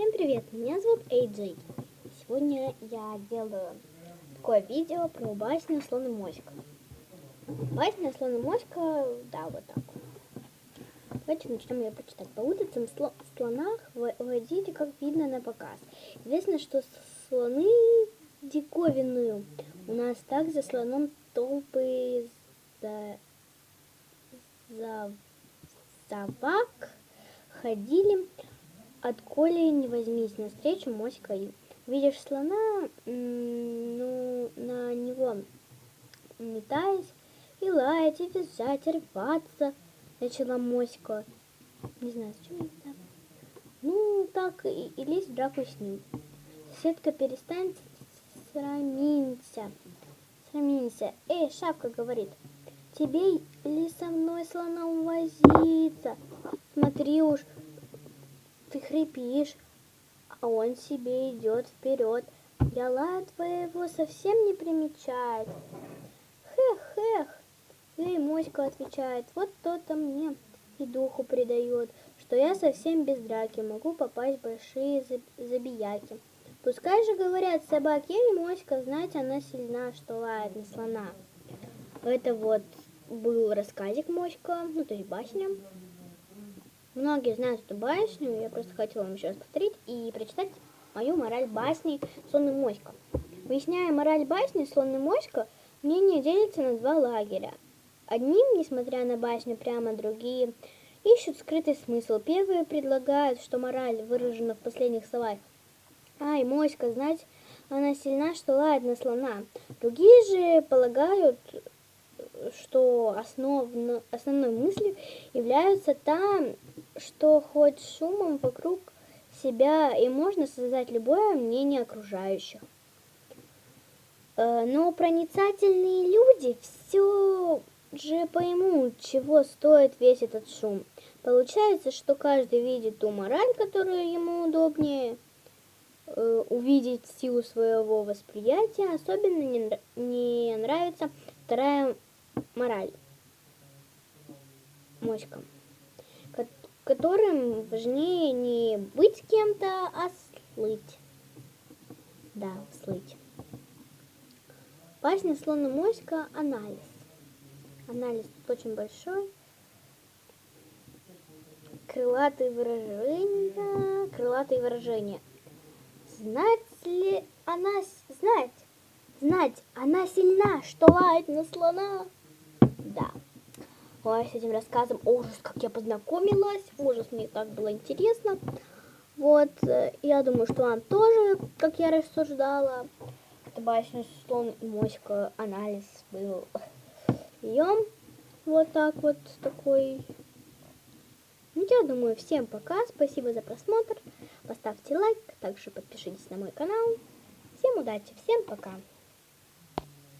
Всем привет, меня зовут AJ. Сегодня я делаю такое видео про басню Слон и Моська. Басня Слон и Моська, да, вот так. Давайте начнем ее почитать. По улицам сло слонах водите, как видно на показ. Известно, что слоны диковинную. У нас так за слоном толпы за, за собак ходили Отколи не возьмись навстречу моська. Видишь слона, ну, на него метаясь, и лаять, и визжать, и рваться, начала моська. Не знаю, зачем я так. Ну, так, и, и лезть в драку с ним. Соседка, перестань срамиться. Срамиться. Эй, шапка говорит, тебе ли со мной слоном возиться? Смотри уж, ты хрипишь, а он себе идет вперед. Я лая твоего совсем не примечает. Хех-хех, эй, моська отвечает, вот то-то мне и духу придает, что я совсем без драки могу попасть в большие забияки. Пускай же говорят собаки, эй, моська, знать она сильна, что лает на слона. Это вот был рассказик моська, ну то есть басня. Многие знают эту басню, я просто хотела вам еще раз повторить и прочитать мою мораль басни «Слон и моська». Выясняя мораль басни «Слон и моська», мнение делится на два лагеря. Одним, несмотря на басню, прямо другие ищут скрытый смысл. Первые предлагают, что мораль выражена в последних словах. «Ай, моська, знать, она сильна, что лает на слона». Другие же полагают, что основно, основной мыслью является та, что хоть шумом вокруг себя и можно создать любое мнение окружающих. Э, но проницательные люди все же поймут, чего стоит весь этот шум. Получается, что каждый видит ту мораль, которую ему удобнее э, увидеть в силу своего восприятия. Особенно не, нравится вторая мораль. Моська которым важнее не быть кем-то, а слыть. Да, слыть. Басня слона моська анализ. Анализ очень большой. Крылатые выражения. Крылатые выражения. Знать ли она... Знать. Знать, она сильна, что лает на слона. Ой, с этим рассказом ужас, как я познакомилась. Ужас, мне так было интересно. Вот, э, я думаю, что вам тоже, как я рассуждала. Это басня слон и моська анализ был. Ее вот так вот такой. Ну, я думаю, всем пока. Спасибо за просмотр. Поставьте лайк, также подпишитесь на мой канал. Всем удачи, всем пока.